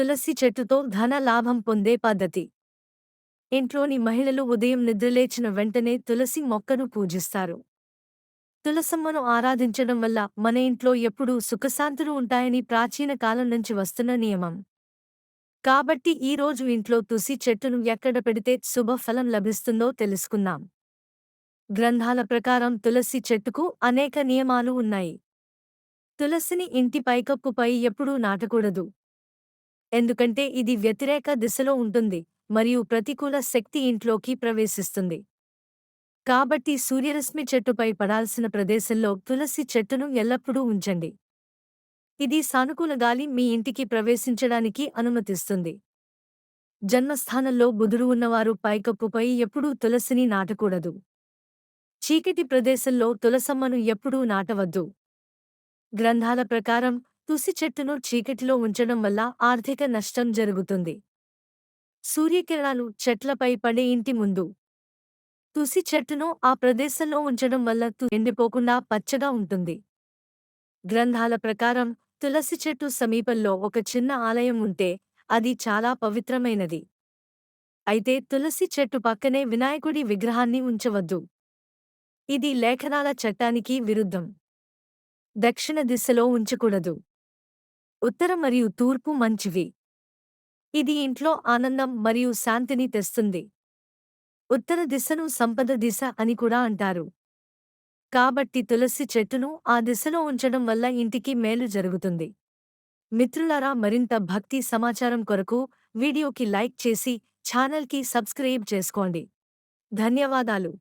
తులసి చెట్టుతో ధన లాభం పొందే పద్ధతి. ఇంట్లోని మహిళలు ఉదయం నిద్రలేచిన వెంటనే తులసి మొక్కను పూజిస్తారు. తులసమ్మను ఆరాధించడం వల్ల మన ఇంట్లో ఎప్పుడూ సుఖశాంతులు ఉంటాయని ప్రాచీన కాలం నుంచి వస్తున్న నియమం. కాబట్టి ఈ రోజు ఇంట్లో తులసి చెట్టును ఎక్కడ పెడితే శుభ ఫలం లభిస్తుందో తెలుసుకుందాం. గ్రంథాల ప్రకారం తులసి చెట్టుకు అనేక నియమాలు ఉన్నాయి. తులసిని ఇంటి పైకప్పుపై ఎప్పుడూ నాటకూడదు. ఎందుకంటే ఇది వ్యతిరేక దిశలో ఉంటుంది మరియు ప్రతికూల శక్తి ఇంట్లోకి ప్రవేశిస్తుంది. కాబట్టి సూర్యరశ్మి చెట్టుపై పడాల్సిన ప్రదేశంలో తులసి చెట్టును ఎల్లప్పుడూ ఉంచండి. ఇది సానుకూల గాలి మీ ఇంటికి ప్రవేశించడానికి అనుమతిస్తుంది. జన్మస్థానంలో బుధుడు ఉన్నవారు పైకప్పుపై ఎప్పుడూ తులసిని నాటకూడదు. చీకటి ప్రదేశంలో తులసమ్మను ఎప్పుడూ నాటవద్దు. గ్రంథాల ప్రకారం తుసి చెట్టును చీకటిలో ఉంచడం వల్ల ఆర్థిక నష్టం జరుగుతుంది. సూర్యకిరణాలు చెట్లపై పడే ఇంటి ముందు. తుసి చెట్టును ఆ ప్రదేశంలో ఉంచడం వల్ల ఎండిపోకుండా పచ్చగా ఉంటుంది. గ్రంథాల ప్రకారం తులసి చెట్టు సమీపంలో ఒక చిన్న ఆలయం ఉంటే అది చాలా పవిత్రమైనది. అయితే తులసి చెట్టు పక్కనే వినాయకుడి విగ్రహాన్ని ఉంచవద్దు. ఇది లేఖనాల చట్టానికి విరుద్ధం. దక్షిణ దిశలో ఉంచకూడదు. ఉత్తర మరియు తూర్పు మంచివి. ఇది ఇంట్లో ఆనందం మరియు శాంతిని తెస్తుంది. ఉత్తర దిశను సంపద దిశ అని కూడా అంటారు. కాబట్టి తులసి చెట్టును ఆ దిశలో ఉంచడం వల్ల ఇంటికి మేలు జరుగుతుంది. మిత్రులారా మరింత భక్తి సమాచారం కొరకు వీడియోకి లైక్ చేసి ఛానల్కి సబ్స్క్రైబ్ చేసుకోండి. ధన్యవాదాలు.